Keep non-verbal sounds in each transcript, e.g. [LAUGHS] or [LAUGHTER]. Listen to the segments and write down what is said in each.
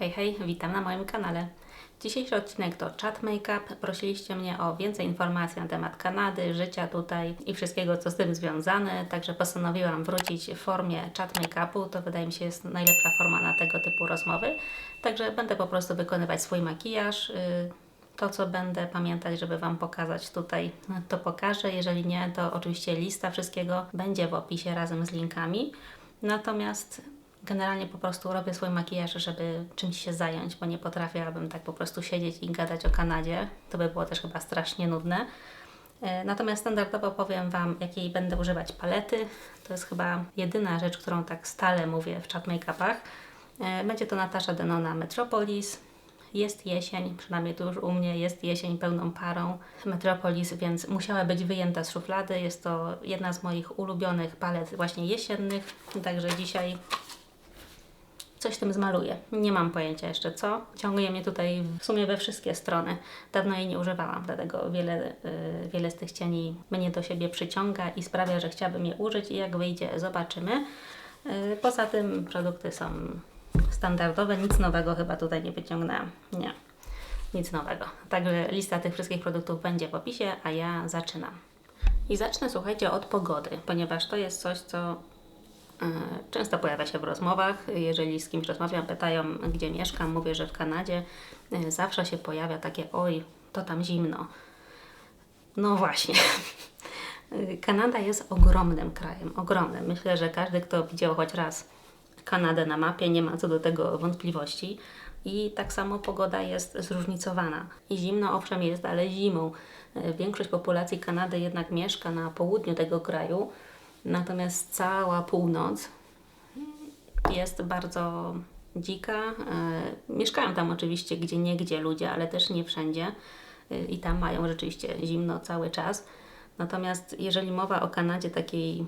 Hej, hej, witam na moim kanale. Dzisiejszy odcinek to Chat Makeup. Prosiliście mnie o więcej informacji na temat Kanady, życia tutaj i wszystkiego, co z tym związane, także postanowiłam wrócić w formie Chat Makeupu. To wydaje mi się jest najlepsza forma na tego typu rozmowy. Także będę po prostu wykonywać swój makijaż. Yy, To, co będę pamiętać, żeby Wam pokazać tutaj, to pokażę. Jeżeli nie, to oczywiście lista wszystkiego będzie w opisie razem z linkami. Natomiast generalnie po prostu robię swój makijaż, żeby czymś się zająć, bo nie potrafię, abym tak po prostu siedzieć i gadać o Kanadzie. To by było też chyba strasznie nudne. E, Natomiast standardowo powiem Wam, jakiej będę używać palety. To jest chyba jedyna rzecz, którą tak stale mówię w chat make-upach. E, Będzie to Natasza Denona Metropolis. Jest jesień, przynajmniej tu już u mnie jest jesień pełną parą Metropolis, więc musiała być wyjęta z szuflady. Jest to jedna z moich ulubionych palet właśnie jesiennych, także dzisiaj coś tym zmaluję. Nie mam pojęcia jeszcze co. Ciągnie mnie tutaj w sumie we wszystkie strony. Dawno jej nie używałam, dlatego wiele, y, wiele z tych cieni mnie do siebie przyciąga i sprawia, że chciałabym je użyć i jak wyjdzie, zobaczymy. Y, Poza tym produkty są standardowe, nic nowego chyba tutaj nie wyciągnęłam. Nie, nic nowego. Także lista tych wszystkich produktów będzie w opisie, a ja zaczynam. I zacznę, słuchajcie, od pogody, ponieważ to jest coś, co Często pojawia się w rozmowach. Jeżeli z kimś rozmawiam, pytają, gdzie mieszkam, mówię, że w Kanadzie. E, Zawsze się pojawia takie, oj, to tam zimno. No właśnie. [LAUGHS] Kanada jest ogromnym krajem, ogromnym. Myślę, że każdy, kto widział choć raz Kanadę na mapie, nie ma co do tego wątpliwości. I tak samo pogoda jest zróżnicowana. I zimno owszem jest, ale zimą. E, Większość populacji Kanady jednak mieszka na południu tego kraju, natomiast cała północ jest bardzo dzika. E, Mieszkają tam oczywiście gdzie niegdzie ludzie, ale też nie wszędzie. E, I tam mają rzeczywiście zimno cały czas. Natomiast jeżeli mowa o Kanadzie takiej,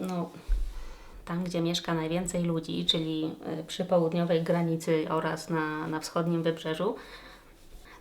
no, tam gdzie mieszka najwięcej ludzi, czyli e, przy południowej granicy oraz na, na wschodnim wybrzeżu,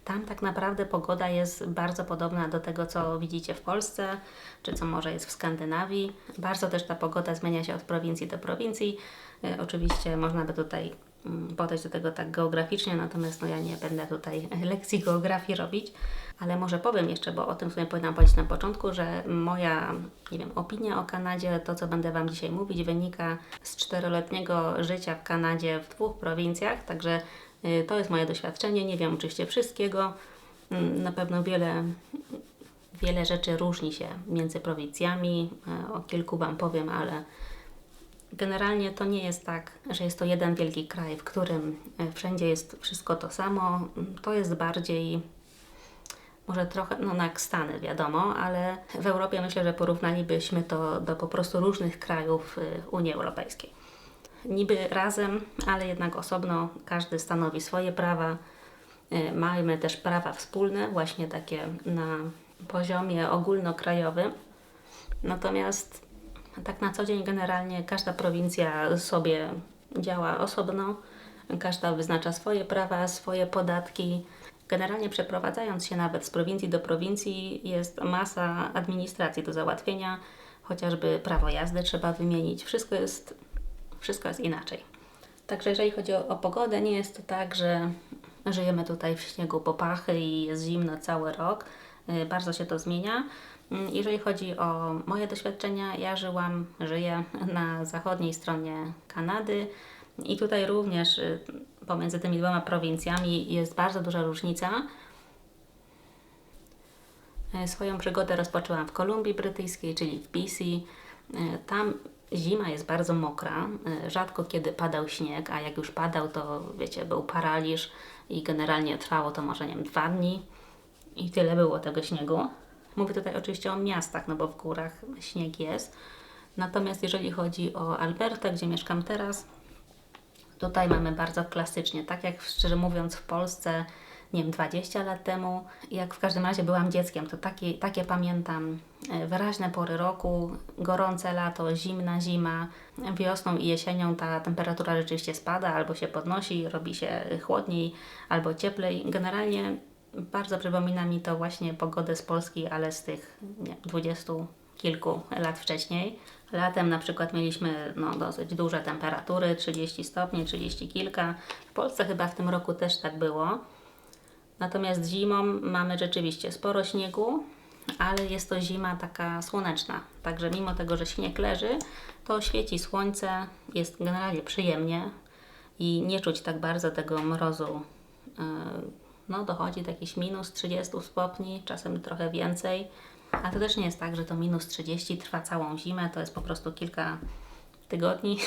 tam tak naprawdę pogoda jest bardzo podobna do tego, co widzicie w Polsce, czy co może jest w Skandynawii. Bardzo też ta pogoda zmienia się od prowincji do prowincji. E, Oczywiście można by tutaj mm, podejść do tego tak geograficznie, natomiast no ja nie będę tutaj [LAUGHS] lekcji geografii robić, ale może powiem jeszcze, bo o tym sobie powinnam powiedzieć na początku, że moja, nie wiem, opinia o Kanadzie, to co będę Wam dzisiaj mówić, wynika z czteroletniego życia w Kanadzie w dwóch prowincjach, także to jest moje doświadczenie. Nie wiem oczywiście wszystkiego. Mm, Na pewno wiele, wiele rzeczy różni się między prowincjami. E, O kilku Wam powiem, ale Generalnie to nie jest tak, że jest to jeden wielki kraj, w którym e, wszędzie jest wszystko to samo. To jest bardziej, może trochę, no jak Stany wiadomo, ale w Europie myślę, że porównalibyśmy to do po prostu różnych krajów y, Unii Europejskiej. Niby razem, ale jednak osobno każdy stanowi swoje prawa. Y, Mamy też prawa wspólne, właśnie takie na poziomie ogólnokrajowym. Natomiast tak na co dzień generalnie każda prowincja sobie działa osobno, każda wyznacza swoje prawa, swoje podatki. Generalnie przeprowadzając się nawet z prowincji do prowincji jest masa administracji do załatwienia, chociażby prawo jazdy trzeba wymienić. Wszystko jest, wszystko jest inaczej. Także jeżeli chodzi o, o pogodę, nie jest to tak, że żyjemy tutaj w śniegu po pachy i jest zimno cały rok. Y, Bardzo się to zmienia. Mm, Jeżeli chodzi o moje doświadczenia, ja żyłam, żyję [LAUGHS] na zachodniej stronie Kanady i tutaj również y, pomiędzy tymi dwoma prowincjami jest bardzo duża różnica. E, Swoją przygodę rozpoczęłam w Kolumbii Brytyjskiej, czyli w BC. Tam zima jest bardzo mokra, e, rzadko kiedy padał śnieg, a jak już padał, to wiecie, był paraliż i generalnie trwało to może nie wiem, dwa dni i tyle było tego śniegu. Mówię tutaj oczywiście o miastach, no bo w górach śnieg jest. Natomiast jeżeli chodzi o Albertę, gdzie mieszkam teraz, Tutaj mamy bardzo klasycznie, tak jak szczerze mówiąc w Polsce, nie wiem, 20 lat temu, jak w każdym razie byłam dzieckiem, to takie, takie pamiętam e, wyraźne pory roku, gorące lato, zimna zima, wiosną i jesienią ta temperatura rzeczywiście spada albo się podnosi, robi się chłodniej albo cieplej. Generalnie bardzo przypomina mi to właśnie pogodę z Polski, ale z tych nie, 20 kilku lat wcześniej. Latem na przykład mieliśmy no, dosyć duże temperatury, 30 stopni, 30 kilka. W Polsce chyba w tym roku też tak było. Natomiast zimą mamy rzeczywiście sporo śniegu, ale jest to zima taka słoneczna. Także mimo tego, że śnieg leży, to świeci słońce, jest generalnie przyjemnie i nie czuć tak bardzo tego mrozu. Yy, No, dochodzi do jakichś minus 30 stopni, czasem trochę więcej. A to też nie jest tak, że to minus 30 trwa całą zimę, to jest po prostu kilka tygodni,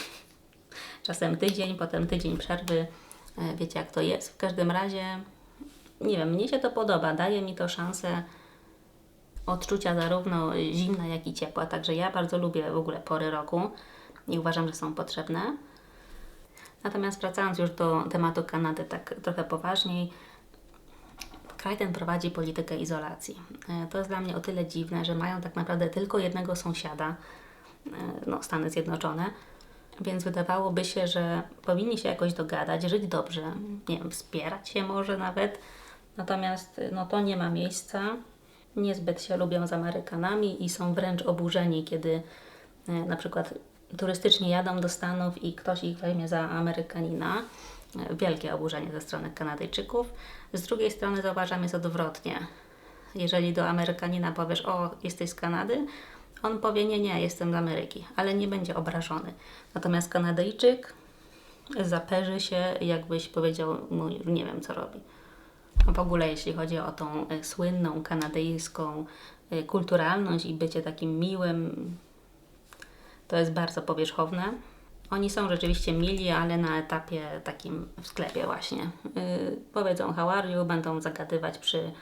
[LAUGHS] czasem tydzień, potem tydzień przerwy. E, Wiecie jak to jest. W każdym razie, nie wiem, mnie się to podoba, daje mi to szansę odczucia zarówno zimna, jak i ciepła. Także ja bardzo lubię w ogóle pory roku i uważam, że są potrzebne. Natomiast wracając już do tematu Kanady tak trochę poważniej, kraj ten prowadzi politykę izolacji. E, To jest dla mnie o tyle dziwne, że mają tak naprawdę tylko jednego sąsiada, e, no, Stany Zjednoczone, więc wydawałoby się, że powinni się jakoś dogadać, żyć dobrze, nie wiem, wspierać się może nawet. Natomiast e, no, to nie ma miejsca. Niezbyt się lubią z Amerykanami i są wręcz oburzeni, kiedy e, na przykład turystycznie jadą do Stanów i ktoś ich weźmie za Amerykanina. E, Wielkie oburzenie ze strony Kanadyjczyków. Z drugiej strony zauważam jest odwrotnie. Jeżeli do Amerykanina powiesz, o, jesteś z Kanady, on powie, nie, nie, jestem z Ameryki, ale nie będzie obrażony. Natomiast Kanadyjczyk zaperzy się, jakbyś powiedział, no, nie wiem, co robi. A w ogóle jeśli chodzi o tą e, słynną kanadyjską e, kulturalność i bycie takim miłym, to jest bardzo powierzchowne. Oni są rzeczywiście mili, ale na etapie takim w sklepie właśnie. Yy, powiedzą how are you, będą zagadywać przy,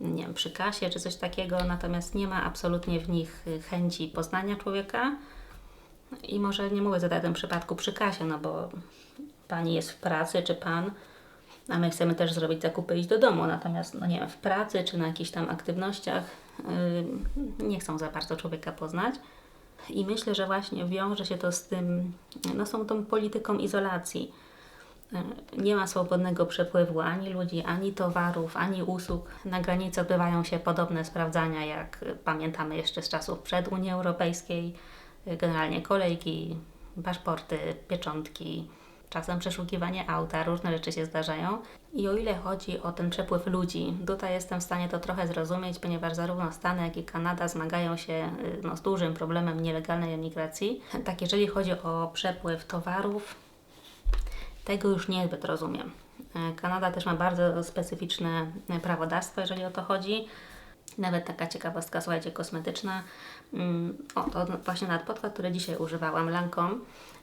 nie wiem, przy kasie czy coś takiego, natomiast nie ma absolutnie w nich chęci poznania człowieka. I może nie mówię w tym przypadku przy kasie, no bo pani jest w pracy, czy pan, a my chcemy też zrobić zakupy iść do domu. Natomiast, no nie wiem, w pracy czy na jakichś tam aktywnościach yy, nie chcą za bardzo człowieka poznać. I myślę, że właśnie wiąże się to z tym, no z tą, polityką izolacji. Yy, Nie ma swobodnego przepływu ani ludzi, ani towarów, ani usług. Na granicy odbywają się podobne sprawdzania, jak y, pamiętamy jeszcze z czasów przed Unii Europejskiej. Y, Generalnie kolejki, paszporty, pieczątki, czasem przeszukiwanie auta, różne rzeczy się zdarzają. I o ile chodzi o ten przepływ ludzi, tutaj jestem w stanie to trochę zrozumieć, ponieważ zarówno Stany, jak i Kanada zmagają się y, no, z dużym problemem nielegalnej emigracji. Tak, jeżeli chodzi o przepływ towarów, tego już niezbyt rozumiem. E, Kanada też ma bardzo specyficzne e, prawodawstwo, jeżeli o to chodzi. Nawet taka ciekawostka, słuchajcie, kosmetyczna. Mm, O, to właśnie nawet podkład, który dzisiaj używałam, Lancome.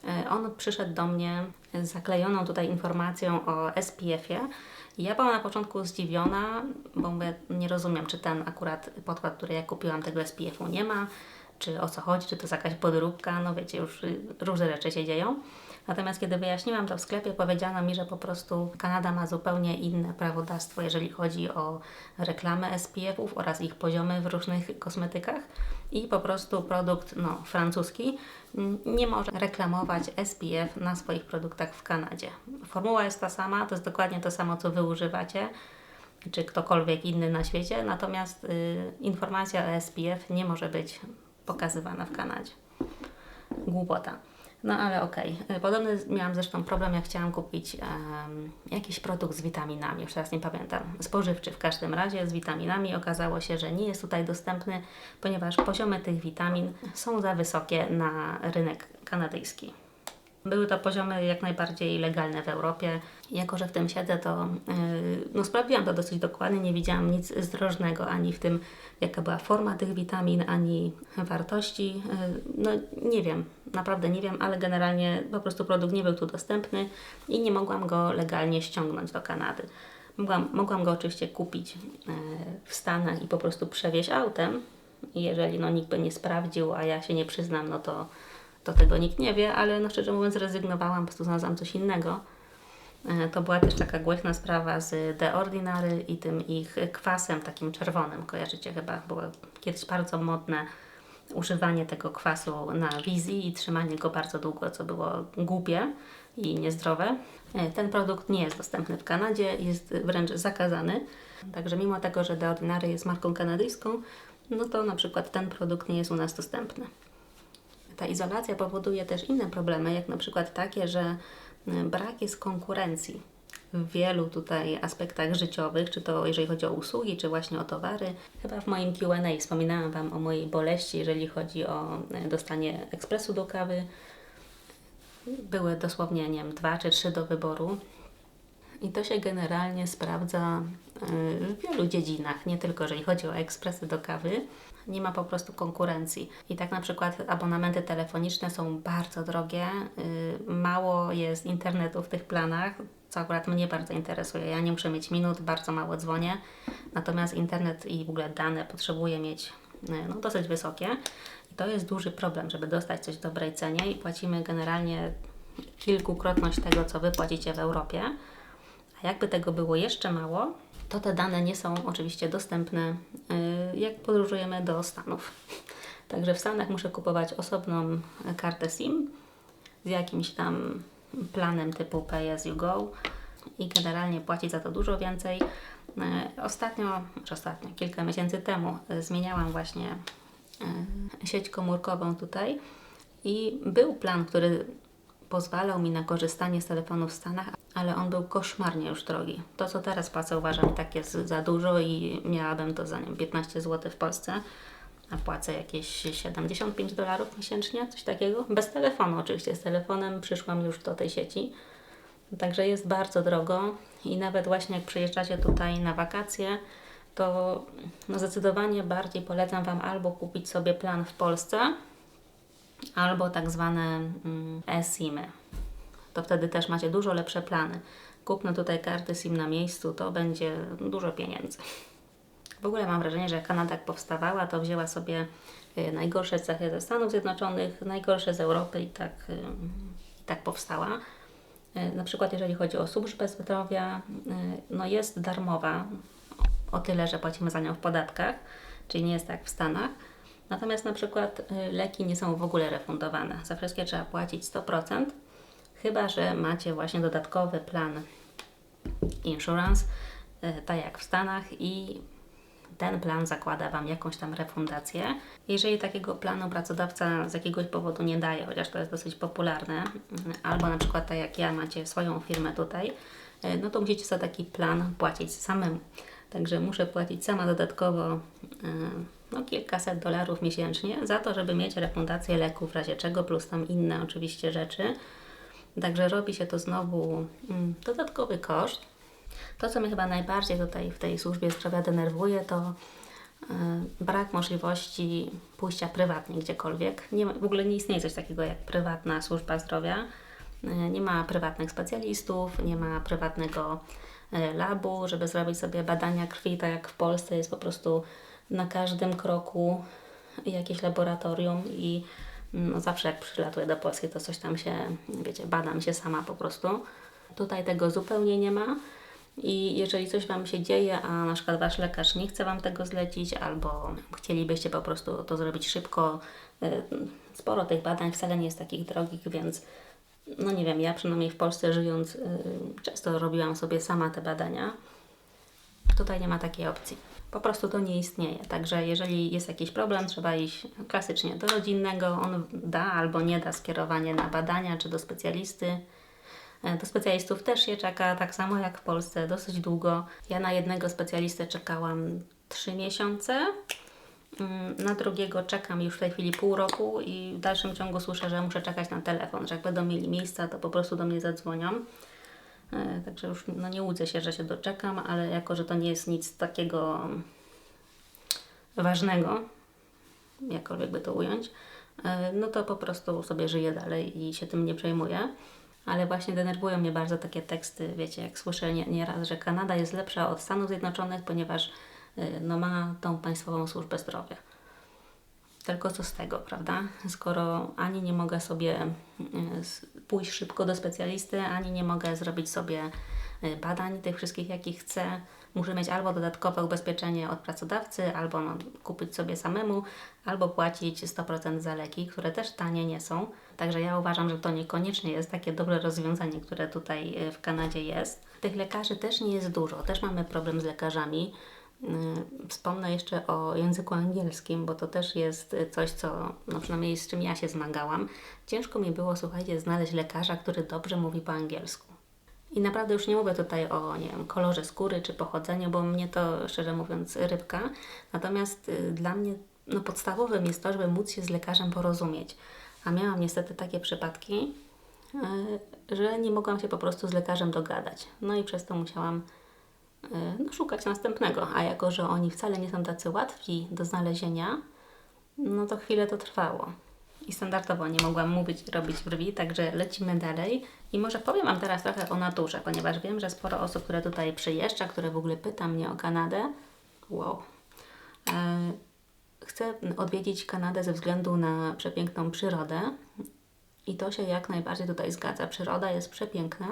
E, On przyszedł do mnie z zaklejoną tutaj informacją o SPF-ie. Ja byłam na początku zdziwiona, bo mówię, nie rozumiem, czy ten akurat podkład, który ja kupiłam, tego SPF-u nie ma, czy o co chodzi, czy to jest jakaś podróbka, no wiecie, już różne rzeczy się dzieją. Natomiast kiedy wyjaśniłam to w sklepie, powiedziano mi, że po prostu Kanada ma zupełnie inne prawodawstwo, jeżeli chodzi o reklamę SPF-ów oraz ich poziomy w różnych kosmetykach i po prostu produkt no, francuski nie może reklamować SPF na swoich produktach w Kanadzie. Formuła jest ta sama, to jest dokładnie to samo, co Wy używacie czy ktokolwiek inny na świecie, natomiast y, informacja o SPF nie może być pokazywana w Kanadzie. Głupota. No ale okej. Y, Podobny miałam zresztą problem, jak chciałam kupić em, jakiś produkt z witaminami, już teraz nie pamiętam, spożywczy w każdym razie z witaminami. Okazało się, że nie jest tutaj dostępny, ponieważ poziomy tych witamin są za wysokie na rynek kanadyjski. Były to poziomy jak najbardziej legalne w Europie. Jako, że w tym siedzę, to yy, no, sprawdziłam to dosyć dokładnie. Nie widziałam nic zdrożnego ani w tym, jaka była forma tych witamin, ani wartości. Yy, no nie wiem, naprawdę nie wiem, ale generalnie po prostu produkt nie był tu dostępny i nie mogłam go legalnie ściągnąć do Kanady. Mogłam, mogłam go oczywiście kupić yy, w Stanach i po prostu przewieźć autem. Jeżeli no, nikt by nie sprawdził, a ja się nie przyznam, no to to tego nikt nie wie, ale no szczerze mówiąc zrezygnowałam, po prostu znalazłam coś innego. E, To była też taka głośna sprawa z The Ordinary i tym ich kwasem takim czerwonym. Kojarzycie chyba, było kiedyś bardzo modne używanie tego kwasu na wizji i trzymanie go bardzo długo, co było głupie i niezdrowe. E, Ten produkt nie jest dostępny w Kanadzie, jest wręcz zakazany. Także mimo tego, że The Ordinary jest marką kanadyjską, no to na przykład ten produkt nie jest u nas dostępny. Ta izolacja powoduje też inne problemy, jak na przykład takie, że y, brak jest konkurencji w wielu tutaj aspektach życiowych, czy to jeżeli chodzi o usługi, czy właśnie o towary. Chyba w moim Q&A wspominałam Wam o mojej boleści, jeżeli chodzi o y, dostanie ekspresu do kawy. Były dosłownie, nie wiem, dwa czy trzy do wyboru. I to się generalnie sprawdza w wielu dziedzinach, nie tylko jeżeli chodzi o ekspresy do kawy. Nie ma po prostu konkurencji. I tak na przykład abonamenty telefoniczne są bardzo drogie, y, mało jest internetu w tych planach, co akurat mnie bardzo interesuje. Ja nie muszę mieć minut, bardzo mało dzwonię, natomiast internet i w ogóle dane potrzebuję mieć y, no, dosyć wysokie. I to jest duży problem, żeby dostać coś w dobrej cenie i płacimy generalnie kilkukrotność tego, co Wy płacicie w Europie. A jakby tego było jeszcze mało, to te dane nie są oczywiście dostępne, y, jak podróżujemy do Stanów. [LAUGHS] Także w Stanach muszę kupować osobną kartę SIM z jakimś tam planem typu Pay as you go i generalnie płacić za to dużo więcej. Y, Ostatnio, czy ostatnio, kilka miesięcy temu zmieniałam właśnie y, sieć komórkową tutaj i był plan, który pozwalał mi na korzystanie z telefonu w Stanach, ale on był koszmarnie już drogi. To, co teraz płacę, uważam tak jest za dużo i miałabym to za nim 15 zł w Polsce, a płacę jakieś 75 dolarów miesięcznie, coś takiego. Bez telefonu oczywiście, z telefonem przyszłam już do tej sieci. Także jest bardzo drogo i nawet właśnie jak przyjeżdżacie tutaj na wakacje, to no zdecydowanie bardziej polecam Wam albo kupić sobie plan w Polsce, albo tak zwane mm, e-SIMy. To wtedy też macie dużo lepsze plany. Kupno tutaj karty SIM na miejscu, to będzie dużo pieniędzy. W ogóle mam wrażenie, że jak Kanada jak powstawała, to wzięła sobie y, najgorsze cechy ze Stanów Zjednoczonych, najgorsze z Europy i tak, y, i tak powstała. Y, Na przykład jeżeli chodzi o służbę zdrowia, no jest darmowa, o tyle, że płacimy za nią w podatkach, czyli nie jest tak w Stanach. Natomiast na przykład y, leki nie są w ogóle refundowane. Za wszystkie trzeba płacić 100%, chyba że macie właśnie dodatkowy plan insurance, y, tak jak w Stanach i ten plan zakłada Wam jakąś tam refundację. Jeżeli takiego planu pracodawca z jakiegoś powodu nie daje, chociaż to jest dosyć popularne, y, albo na przykład tak jak ja macie swoją firmę tutaj, no to musicie za taki plan płacić samemu. Także muszę płacić sama dodatkowo no, kilkaset dolarów miesięcznie za to, żeby mieć refundację leków w razie czego, plus tam inne oczywiście rzeczy. Także robi się to znowu mm, dodatkowy koszt. To, co mnie chyba najbardziej tutaj w tej służbie zdrowia denerwuje, to y, brak możliwości pójścia prywatnie gdziekolwiek. Nie w ogóle nie istnieje coś takiego jak prywatna służba zdrowia. Y, Nie ma prywatnych specjalistów, nie ma prywatnego y, labu, żeby zrobić sobie badania krwi, tak jak w Polsce jest po prostu na każdym kroku jakieś laboratorium i no, zawsze jak przylatuję do Polski, to coś tam się, wiecie, badam się sama po prostu. Tutaj tego zupełnie nie ma. I jeżeli coś Wam się dzieje, a na przykład Wasz lekarz nie chce Wam tego zlecić, albo chcielibyście po prostu to zrobić szybko, y, sporo tych badań wcale nie jest takich drogich, więc no nie wiem, ja przynajmniej w Polsce żyjąc, y, często robiłam sobie sama te badania. Tutaj nie ma takiej opcji. Po prostu to nie istnieje. Także jeżeli jest jakiś problem, trzeba iść klasycznie do rodzinnego, on da albo nie da skierowanie na badania czy do specjalisty. E, Do specjalistów też się czeka, tak samo jak w Polsce, dosyć długo. Ja na jednego specjalistę czekałam 3 miesiące. Mm, Na drugiego czekam już w tej chwili pół roku i w dalszym ciągu słyszę, że muszę czekać na telefon, że jak będą mieli miejsca, to po prostu do mnie zadzwonią. E, Także już no nie łudzę się, że się doczekam, ale jako, że to nie jest nic takiego ważnego, jakkolwiek by to ująć, e, no to po prostu sobie żyję dalej i się tym nie przejmuję. Ale właśnie denerwują mnie bardzo takie teksty, wiecie, jak słyszę nie- nieraz, że Kanada jest lepsza od Stanów Zjednoczonych, ponieważ e, no, ma tą państwową służbę zdrowia. Tylko co z tego, prawda? Skoro ani nie mogę sobie e, pójść szybko do specjalisty, ani nie mogę zrobić sobie e, badań tych wszystkich, jakich chcę, muszę mieć albo dodatkowe ubezpieczenie od pracodawcy, albo no, kupić sobie samemu, albo płacić 100% za leki, które też tanie nie są. Także ja uważam, że to niekoniecznie jest takie dobre rozwiązanie, które tutaj e, w Kanadzie jest. Tych lekarzy też nie jest dużo, też mamy problem z lekarzami. Y, Wspomnę jeszcze o języku angielskim, bo to też jest coś, co no przynajmniej z czym ja się zmagałam. Ciężko mi było, słuchajcie, znaleźć lekarza, który dobrze mówi po angielsku. I naprawdę już nie mówię tutaj o nie wiem, kolorze skóry czy pochodzeniu, bo mnie to szczerze mówiąc rybka. Natomiast y, dla mnie no, podstawowym jest to, żeby móc się z lekarzem porozumieć. A miałam niestety takie przypadki, y, że nie mogłam się po prostu z lekarzem dogadać. No i przez to musiałam no, szukać następnego. A jako, że oni wcale nie są tacy łatwi do znalezienia, no to chwilę to trwało. I standardowo nie mogłam mówić, robić brwi, także lecimy dalej. I może powiem Wam teraz trochę o naturze, ponieważ wiem, że sporo osób, które tutaj przyjeżdża, które w ogóle pyta mnie o Kanadę, wow, e, chcę odwiedzić Kanadę ze względu na przepiękną przyrodę. I to się jak najbardziej tutaj zgadza. Przyroda jest przepiękna,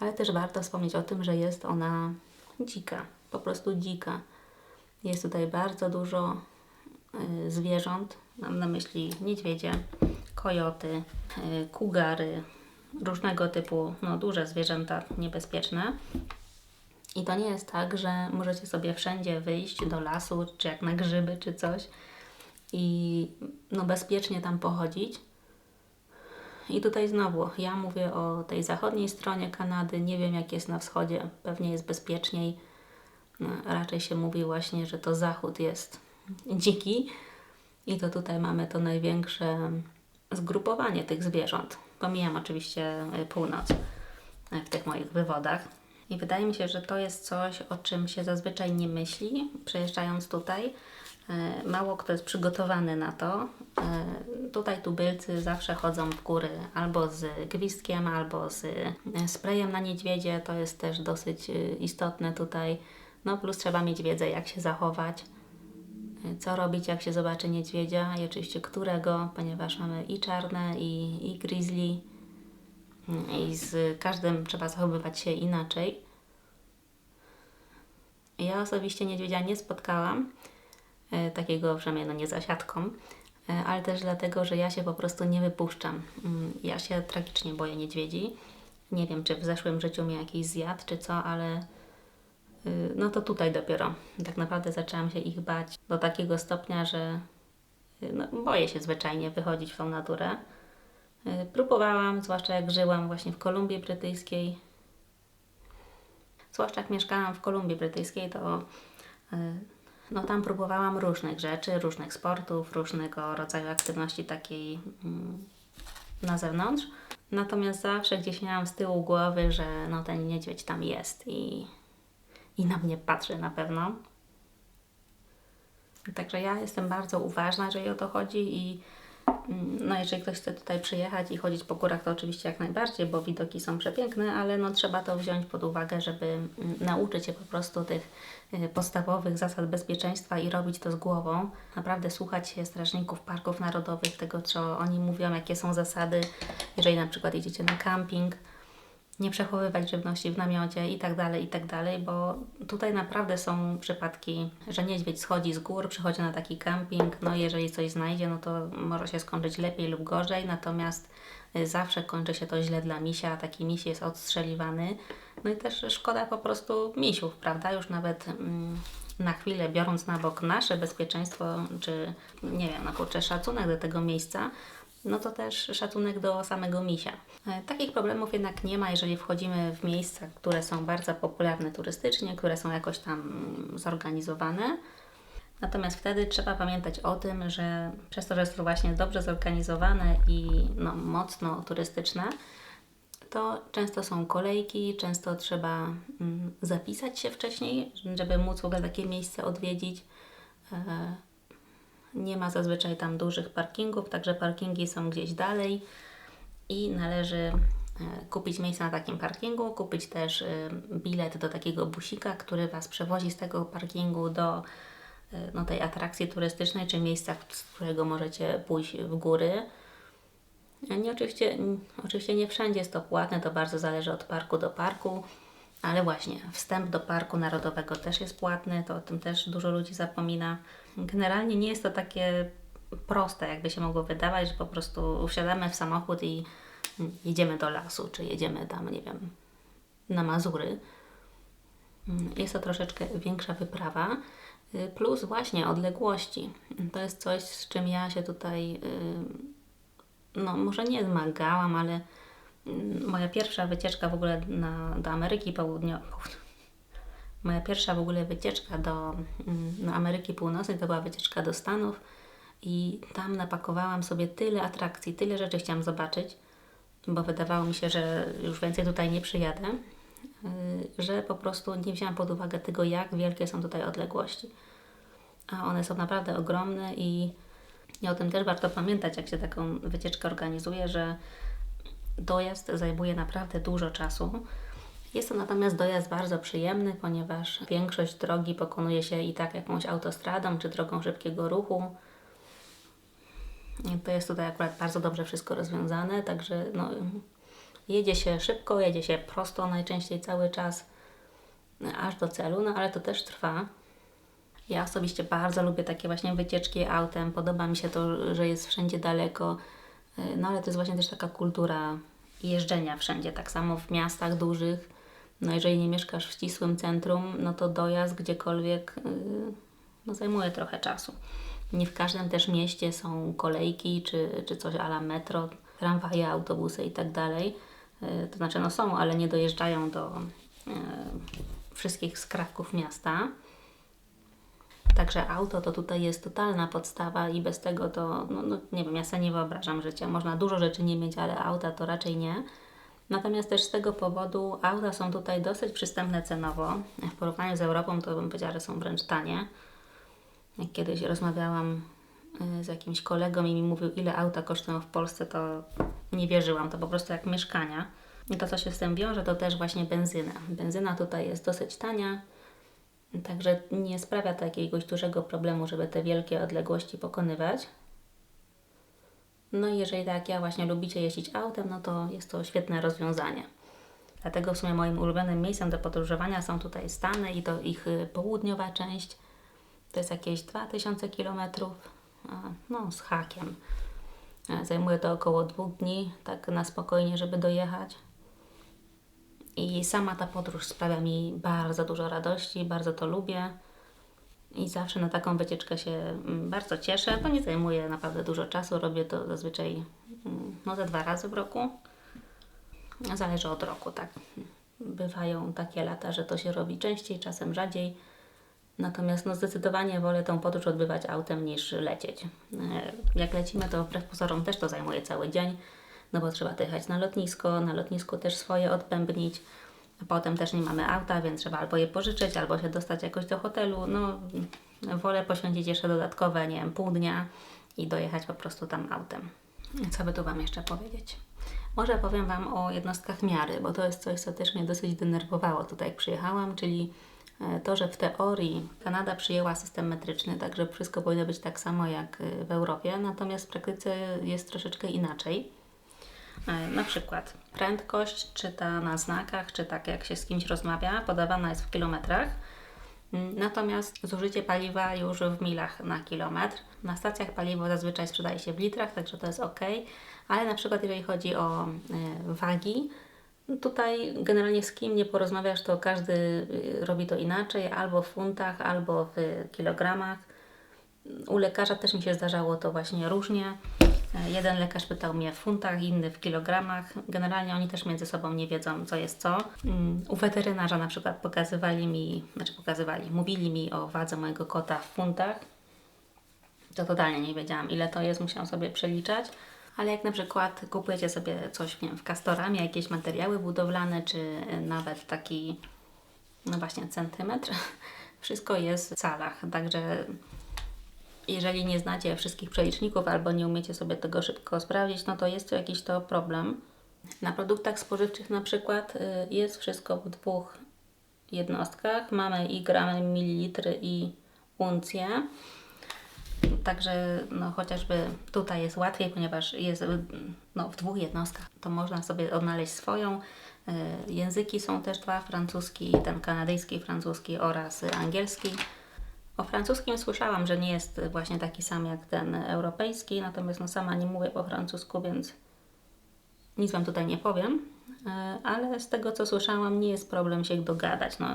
ale też warto wspomnieć o tym, że jest ona dzika, po prostu dzika. Jest tutaj bardzo dużo y, zwierząt, mam na myśli niedźwiedzie, kojoty, y, kugary, różnego typu no, duże zwierzęta niebezpieczne. I to nie jest tak, że możecie sobie wszędzie wyjść do lasu, czy jak na grzyby, czy coś i no, bezpiecznie tam pochodzić. I tutaj znowu, ja mówię o tej zachodniej stronie Kanady, nie wiem jak jest na wschodzie, pewnie jest bezpieczniej. No, raczej się mówi właśnie, że to zachód jest dziki i to tutaj mamy to największe zgrupowanie tych zwierząt. Pomijam oczywiście y, północ y, w tych moich wywodach. I wydaje mi się, że to jest coś, o czym się zazwyczaj nie myśli, przejeżdżając tutaj. E, Mało kto jest przygotowany na to. E, Tutaj tubylcy zawsze chodzą w góry albo z gwizdkiem, albo z e, sprayem na niedźwiedzie. To jest też dosyć istotne tutaj. No plus trzeba mieć wiedzę, jak się zachować, co robić, jak się zobaczy niedźwiedzia i oczywiście którego, ponieważ mamy i czarne, i, i grizzly. I z każdym trzeba zachowywać się inaczej. Ja osobiście niedźwiedzia nie spotkałam, takiego przynajmniej no nie za siatką, e, ale też dlatego, że ja się po prostu nie wypuszczam. Mm, Ja się tragicznie boję niedźwiedzi. Nie wiem, czy w zeszłym życiu mnie jakiś zjadł, czy co, ale y, no to tutaj dopiero tak naprawdę zaczęłam się ich bać do takiego stopnia, że y, no, boję się zwyczajnie wychodzić w tą naturę. Y, Próbowałam, zwłaszcza jak żyłam właśnie w Kolumbii Brytyjskiej, zwłaszcza jak mieszkałam w Kolumbii Brytyjskiej, to no tam próbowałam różnych rzeczy, różnych sportów, różnego rodzaju aktywności takiej mm, na zewnątrz. Natomiast zawsze gdzieś miałam z tyłu głowy, że no ten niedźwiedź tam jest i, i na mnie patrzy na pewno. Także ja jestem bardzo uważna, jeżeli o to chodzi i no jeżeli ktoś chce tutaj przyjechać i chodzić po górach, to oczywiście jak najbardziej, bo widoki są przepiękne, ale no trzeba to wziąć pod uwagę, żeby mm, nauczyć się po prostu tych y, podstawowych zasad bezpieczeństwa i robić to z głową. Naprawdę słuchać się strażników parków narodowych, tego co oni mówią, jakie są zasady, jeżeli na przykład jedziecie na camping, nie przechowywać żywności w namiocie i tak dalej, i tak dalej, bo tutaj naprawdę są przypadki, że niedźwiedź schodzi z gór, przychodzi na taki camping, no jeżeli coś znajdzie, no to może się skończyć lepiej lub gorzej, natomiast y, zawsze kończy się to źle dla misia, taki miś jest odstrzeliwany, no i też szkoda po prostu misiów, prawda, już nawet mm, na chwilę biorąc na bok nasze bezpieczeństwo, czy nie wiem, no kurczę, szacunek do tego miejsca, no to też szacunek do samego misia. E, Takich problemów jednak nie ma, jeżeli wchodzimy w miejsca, które są bardzo popularne turystycznie, które są jakoś tam zorganizowane. Natomiast wtedy trzeba pamiętać o tym, że przez to, że to właśnie dobrze zorganizowane i no, mocno turystyczne, to często są kolejki, często trzeba mm, zapisać się wcześniej, żeby móc w ogóle takie miejsce odwiedzić. Nie ma zazwyczaj tam dużych parkingów, także parkingi są gdzieś dalej i należy e, kupić miejsce na takim parkingu, kupić też e, bilet do takiego busika, który Was przewozi z tego parkingu do e, no, tej atrakcji turystycznej, czy miejsca, z którego możecie pójść w góry. Nie, oczywiście, oczywiście nie wszędzie jest to płatne, to bardzo zależy od parku do parku, ale właśnie wstęp do Parku Narodowego też jest płatny, to o tym też dużo ludzi zapomina. Generalnie nie jest to takie proste, jakby się mogło wydawać, że po prostu wsiadamy w samochód i jedziemy do lasu, czy jedziemy tam, nie wiem, na Mazury. Jest to troszeczkę większa wyprawa, plus właśnie odległości. To jest coś, z czym ja się tutaj, y, no może nie zmagałam, ale moja pierwsza wycieczka w ogóle na, do Ameryki Południowej, moja pierwsza w ogóle wycieczka do mm, Ameryki Północnej to była wycieczka do Stanów i tam napakowałam sobie tyle atrakcji, tyle rzeczy chciałam zobaczyć, bo wydawało mi się, że już więcej tutaj nie przyjadę, yy, że po prostu nie wzięłam pod uwagę tego, jak wielkie są tutaj odległości. A one są naprawdę ogromne i, i o tym też warto pamiętać, jak się taką wycieczkę organizuje, że dojazd zajmuje naprawdę dużo czasu. Jest to natomiast dojazd bardzo przyjemny, ponieważ większość drogi pokonuje się i tak jakąś autostradą czy drogą szybkiego ruchu. To jest tutaj akurat bardzo dobrze wszystko rozwiązane, także no, jedzie się szybko, jedzie się prosto najczęściej cały czas aż do celu, no ale to też trwa. Ja osobiście bardzo lubię takie właśnie wycieczki autem. Podoba mi się to, że jest wszędzie daleko. Y, No ale to jest właśnie też taka kultura jeżdżenia wszędzie, tak samo w miastach dużych. No jeżeli nie mieszkasz w ścisłym centrum, no to dojazd gdziekolwiek y, no, zajmuje trochę czasu. Nie w każdym też mieście są kolejki czy, czy coś ala metro, tramwaje, autobusy i tak. Y, To znaczy no są, ale nie dojeżdżają do wszystkich skrawków miasta. Także auto to tutaj jest totalna podstawa i bez tego to, no, no nie wiem, ja sobie nie wyobrażam życia. Można dużo rzeczy nie mieć, ale auta to raczej nie. Natomiast też z tego powodu auta są tutaj dosyć przystępne cenowo. W porównaniu z Europą to bym powiedziała, że są wręcz tanie. Jak kiedyś rozmawiałam y, z jakimś kolegą i mi mówił, ile auta kosztują w Polsce, to nie wierzyłam. To po prostu jak mieszkania. I to, co się z tym wiąże, to też właśnie benzyna. Benzyna tutaj jest dosyć tania, także nie sprawia to jakiegoś dużego problemu, żeby te wielkie odległości pokonywać. No i jeżeli tak ja właśnie lubicie jeździć autem, no to jest to świetne rozwiązanie. Dlatego w sumie moim ulubionym miejscem do podróżowania są tutaj Stany i to ich y, południowa część. To jest jakieś 2000 km, no z hakiem. E, Zajmuje to około dwóch dni, tak na spokojnie, żeby dojechać. I sama ta podróż sprawia mi bardzo dużo radości, bardzo to lubię. I zawsze na taką wycieczkę się mm, bardzo cieszę. To nie zajmuje naprawdę dużo czasu. Robię to zazwyczaj mm, no, ze dwa razy w roku. Zależy od roku, tak. Bywają takie lata, że to się robi częściej, czasem rzadziej. Natomiast no, zdecydowanie wolę tą podróż odbywać autem niż lecieć. E, Jak lecimy, to wbrew pozorom też to zajmuje cały dzień, no bo trzeba dojechać na lotnisko, na lotnisku też swoje odpębnić. Potem też nie mamy auta, więc trzeba albo je pożyczyć, albo się dostać jakoś do hotelu. No, wolę poświęcić jeszcze dodatkowe, nie wiem, pół dnia i dojechać po prostu tam autem. Co by tu Wam jeszcze powiedzieć? Może powiem Wam o jednostkach miary, bo to jest coś, co też mnie dosyć denerwowało tutaj, jak przyjechałam, czyli e, to, że w teorii Kanada przyjęła system metryczny, także wszystko powinno być tak samo jak e, w Europie, natomiast w praktyce jest troszeczkę inaczej. E, Na przykład prędkość, czy ta na znakach, czy tak jak się z kimś rozmawia, podawana jest w kilometrach. Mm, Natomiast zużycie paliwa już w milach na kilometr. Na stacjach paliwo zazwyczaj sprzedaje się w litrach, także to jest ok. Ale na przykład jeżeli chodzi o y, wagi, tutaj generalnie z kim nie porozmawiasz, to każdy y, robi to inaczej, albo w funtach, albo w kilogramach. U lekarza też mi się zdarzało to właśnie różnie. E, Jeden lekarz pytał mnie w funtach, inny w kilogramach. Generalnie oni też między sobą nie wiedzą, co jest co. Mm, U weterynarza na przykład pokazywali mi, znaczy pokazywali, mówili mi o wadze mojego kota w funtach. To totalnie nie wiedziałam, ile to jest, musiałam sobie przeliczać. Ale jak na przykład kupujecie sobie coś wiem, w Castoramie, jakieś materiały budowlane, czy nawet taki, no właśnie, centymetr, [LAUGHS] wszystko jest w calach. Także jeżeli nie znacie wszystkich przeliczników albo nie umiecie sobie tego szybko sprawdzić, no to jest to jakiś to problem. Na produktach spożywczych na przykład y, jest wszystko w dwóch jednostkach. Mamy i gramy, mililitry i uncje. Także no, chociażby tutaj jest łatwiej, ponieważ jest y, no, w dwóch jednostkach, to można sobie odnaleźć swoją. Y, Języki są też dwa, francuski, ten kanadyjski, francuski oraz angielski. O francuskim słyszałam, że nie jest właśnie taki sam jak ten europejski, natomiast no sama nie mówię po francusku, więc nic Wam tutaj nie powiem, E, ale z tego co słyszałam, nie jest problem się dogadać. No,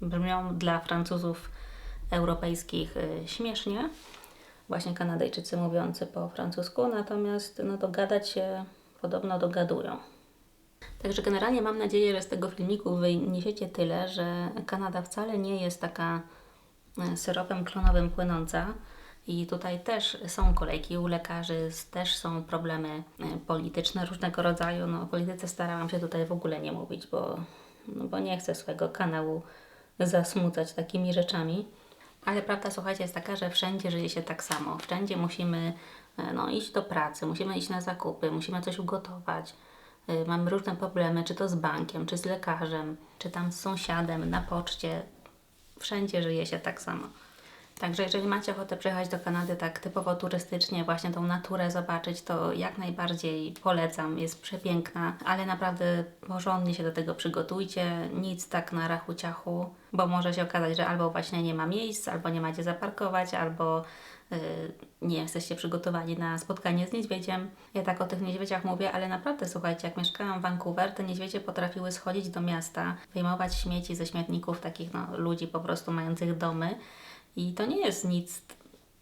brzmią dla Francuzów europejskich y, śmiesznie, właśnie Kanadyjczycy mówiący po francusku, natomiast no, dogadać się podobno dogadują. Także generalnie mam nadzieję, że z tego filmiku wyniesiecie tyle, że Kanada wcale nie jest taka e, syropem klonowym płynąca. I tutaj też są kolejki u lekarzy, też są problemy e, polityczne różnego rodzaju. No, o polityce starałam się tutaj w ogóle nie mówić, bo, no, bo nie chcę swojego kanału zasmucać takimi rzeczami. Ale prawda, słuchajcie, jest taka, że wszędzie żyje się tak samo. Wszędzie musimy e, no, iść do pracy, musimy iść na zakupy, musimy coś ugotować. Mamy różne problemy, czy to z bankiem, czy z lekarzem, czy tam z sąsiadem, na poczcie. Wszędzie żyje się tak samo. Także jeżeli macie ochotę przyjechać do Kanady tak typowo turystycznie, właśnie tą naturę zobaczyć, to jak najbardziej polecam. Jest przepiękna, ale naprawdę porządnie się do tego przygotujcie. Nic tak na rachu ciachu, bo może się okazać, że albo właśnie nie ma miejsc, albo nie macie zaparkować, albo yy, nie jesteście przygotowani na spotkanie z niedźwiedziem. Ja tak o tych niedźwiedziach mówię, ale naprawdę słuchajcie, jak mieszkałam w Vancouver, te niedźwiedzie potrafiły schodzić do miasta, wyjmować śmieci ze śmietników takich no, ludzi po prostu mających domy. I to nie jest nic,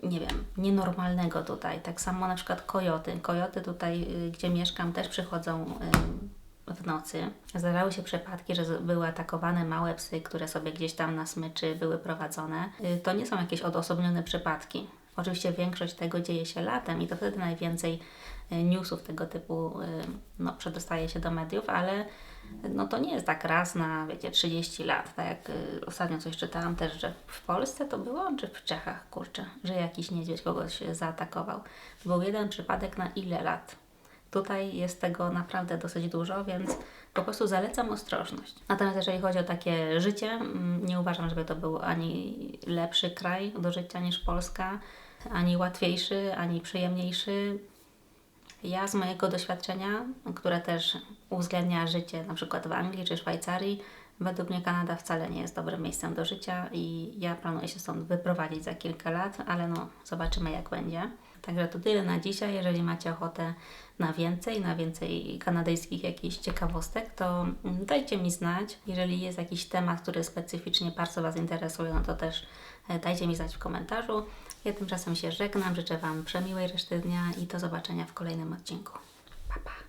nie wiem, nienormalnego tutaj. Tak samo na przykład kojoty. Kojoty tutaj, y, gdzie mieszkam, też przychodzą y, w nocy. Zdarzały się przypadki, że były atakowane małe psy, które sobie gdzieś tam na smyczy były prowadzone. Y, To nie są jakieś odosobnione przypadki. Oczywiście większość tego dzieje się latem i to wtedy najwięcej newsów tego typu no, przedostaje się do mediów, ale no to nie jest tak raz na, wiecie, 30 lat. Tak jak y, ostatnio coś czytałam też, że w Polsce to było, czy w Czechach, kurczę, że jakiś niedźwiedź kogoś zaatakował. Był jeden przypadek na ile lat? Tutaj jest tego naprawdę dosyć dużo, więc po prostu zalecam ostrożność. Natomiast jeżeli chodzi o takie życie, mm, nie uważam, żeby to był ani lepszy kraj do życia niż Polska, ani łatwiejszy, ani przyjemniejszy. Ja z mojego doświadczenia, które też uwzględnia życie na przykład w Anglii czy Szwajcarii, według mnie Kanada wcale nie jest dobrym miejscem do życia i ja planuję się stąd wyprowadzić za kilka lat, ale no zobaczymy jak będzie. Także to tyle na dzisiaj. Jeżeli macie ochotę na więcej, na więcej kanadyjskich jakichś ciekawostek, to dajcie mi znać. Jeżeli jest jakiś temat, który specyficznie bardzo Was interesuje, no to też e, dajcie mi znać w komentarzu. Ja tymczasem się żegnam, życzę Wam przemiłej reszty dnia i do zobaczenia w kolejnym odcinku. Pa, pa.